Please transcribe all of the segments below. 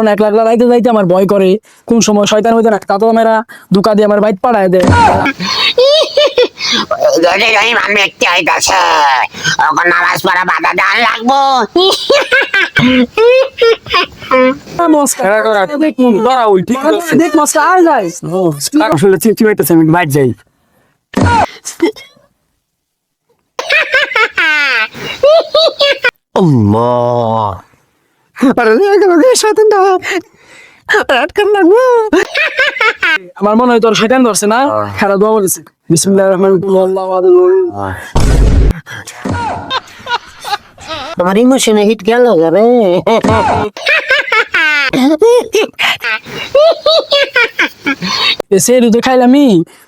কারণ এক লাখ লাগাইতে যাইতে আমার ভয় করে। কোন সময় শয়তান হইতে না তাতো মেরা দুকা দিয়ে আমার বাইক পাড়ায় দেয়। যদি নামাজ পড়া বাধা দেওয়ার লাগবো। হইতেছে আমি আল্লাহ। আমার মনে হয় তোর শয়তান ধরছে না? খেলা দোয়া বলেছে বিসমুল্লাহ রহমান আল্লাহ তোমার ইমোশনে হিট গেল রে সে দুধে খাইলামি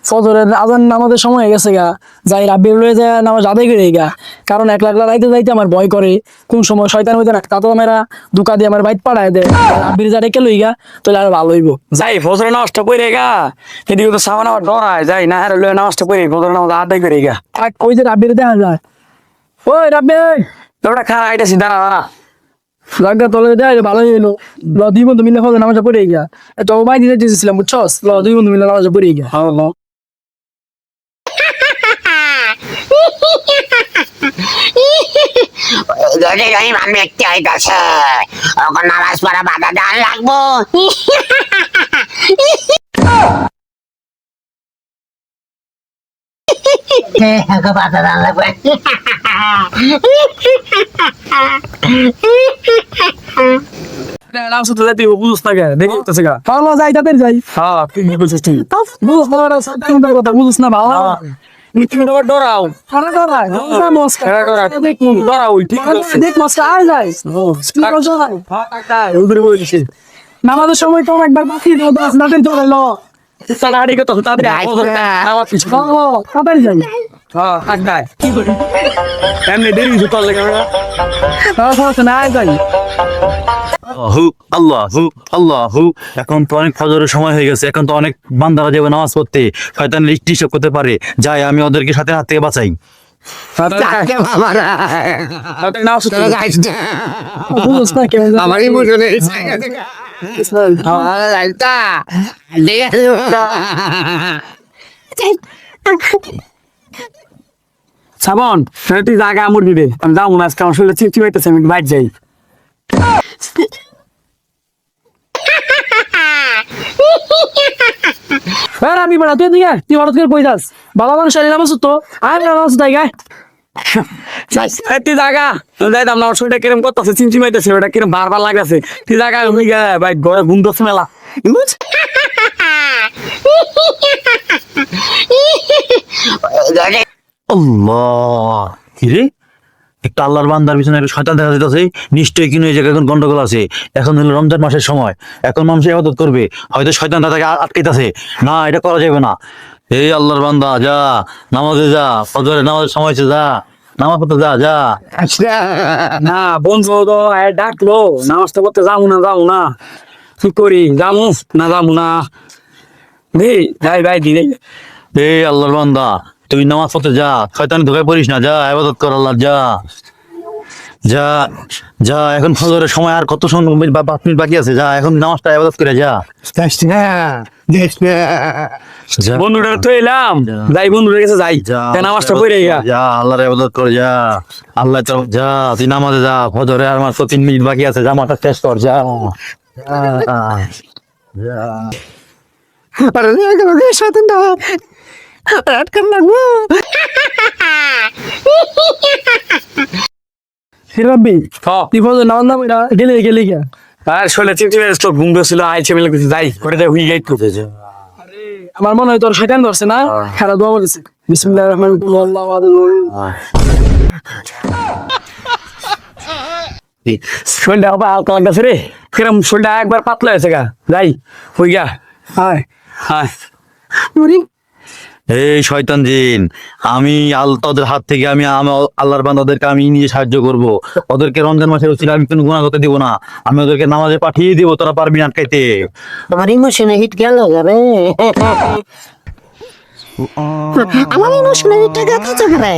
ফজরের আজান নামাজের সময় গেছে গা। যাই রাব্বির লয়ে যায় নামাজ আদায় করে গা। কারণ এক লাখ লাগাইতে যাইতে আমার ভয় করে। কোন সময় শয়তান হইতে না তাতো মেরা দুকা দিয়ে আমার বাইক পাড়ায় দেয়। রাব্বির যা রেখে লই গা তাহলে আর ভালো হইব। যাই ফজরে নামাজটা পড়ে গা। এদিকে তো সামান আমার ডরায় যাই না আর লয়ে নামাজটা পড়ে ফজরে নামাজ আদায় করে গা। আর ওই যে রাব্বির দেখা যায়। ওই রাব্বি তোরা খারাপ আইটাছি দাঁড়া দাঁড়া। লাগা তলে দেয় ভালো হইল। ল দুই বন্ধু মিলে ফজর নামাজটা পড়ে গিয়া। তো ভাই দিতে চেয়েছিলাম বুঝছস? ল দুই বন্ধু মিলে নামাজটা পড়ে গিয়া। হ্যালো যদি যদি মান ব্যক্তি হইতাছে ওখন নামাজ পড়া বাধা দেওয়ার লাগবো। বাধা দেওয়ার লাগবে নাম শুধু যাই তুই বুঝছ না কে দেখি উঠতেছে গা ভালো যাই তাদের যাই তুই কি বলছিস তুই বুঝছ না ওরা সত্যি কথা বুঝছ না ভালো তুমি তো আবার ডরাও খানা করা না মস্কা খারাপ ডরা দেখ ডরা ওই ঠিক আছে দেখ মস্কা আয় যাই উদরে বলছিস নামাজের সময় তো একবার বাকি দাও দশ নাটের ল তাড়াতাড়ি কত তাড়াতাড়ি আমার পিছু তাড়াতাড়ি যাই হ্যাঁ থাক নাই এমনি দেরি কিছু তোর লেগে তারা সমস্যা না যাই হু আল্লাহ হু আল্লাহ। হু এখন তো অনেক ফজরের সময় হয়ে গেছে এখন তো অনেক বান্দারা যাবে নামাজ পড়তে। শয়তান করতে পারে। যাই আমি ওদেরকে সাথে হাত থেকে বাঁচাই। নাও শুধু বুঝছ না কেমন আমার ইমোশনে তুই জায়গা আমর দিবে। আমি যাব আমার শরীরে পাইতেছে আমি বাইর যাই। হ্যাঁ আমি বড়, তুই তুই হঠাৎ করে কই যাস। ভালো মানুষ আলি নামাজ তো। আয় নামাজ তাই গায়। তুই জায়গা যাইতাম না আমার শরীরটা কিরম করতেছে? চিমচি মাইতেছে ওটা কিরম বারবার লাগতেছে। তুই জায়গা হয়ে গে ভাই ঘরে ঘুম দোষ মেলা। আল্লাহ একটা আল্লাহর বান্দার পিছনে একটা শয়তান দেখা যেতেছে নিশ্চয়ই কিন্তু এই জায়গায় এখন গন্ডগোল আছে। এখন হলো রমজান মাসের সময় এখন মানুষ ইবাদত করবে হয়তো শয়তান তাকে আটকাইতেছে। না এটা করা যাবে না। এই আল্লাহর বান্দা যা নামাজে যা ফজরে নামাজের সময় যা নামাজ পড়তে যা যা। না বন্ধু তো ডাকলো নামাজটা করতে যাব না যাব না। কি করি যাব না যাব না। যাই ভাই দিলে এই আল্লাহর বান্দা তুই নামাজ পড়তে যা শয়তান ধোকায় পড়িস না যা ইবাদত কর আল্লাহ যা। যা যা এখন ফজরের সময় আর কত সময় মিনিট পাঁচ মিনিট বাকি আছে যা এখন নামাজটা ইবাদত করে যা। যা। বন্ধুটা তো এলাম। যাই বন্ধুদের কাছে যাই। নামাজটা পড়ে যা আল্লাহর ইবাদত কর যা। আল্লাহ তো যা তুই নামাজে যা ফজরে আর মাত্র তিন মিনিট বাকি আছে যা মাথা শেষ কর যা। যা হিরাব্বি হ্যাঁ তুই ফজর নামাজ না পড়া গেলে গেলে গিয়া। আর শোলে চিমচি মেরে তো ঘুম ধরছিল আইছে মিলে কিছু যাই করে যাই হুই গাইত যা আমার মনে হয় তোর শয়তান ধরছে না? দোয়া বলেছে বিসমুল্লাহ রহমান আল্লাহ শোলটা আবার রে। কিরম শোলটা একবার পাতলা হয়েছে গা। যাই হই গা হায় হ্যাঁ এই শয়তান জিন, আমি আল, তোদের হাত থেকে আমি আল্লাহর বান্দাদেরকে আমি নিয়ে সাহায্য করব। ওদেরকে রমজান মাসের উচিত আমি কোনো গুণা করতে দিব না। আমি ওদেরকে নামাজে পাঠিয়ে দিব, তোরা পারবি না আটকাইতে। তোমার ইমোশনে হিট গেল রে আমার ইমোশনে হিট গেল না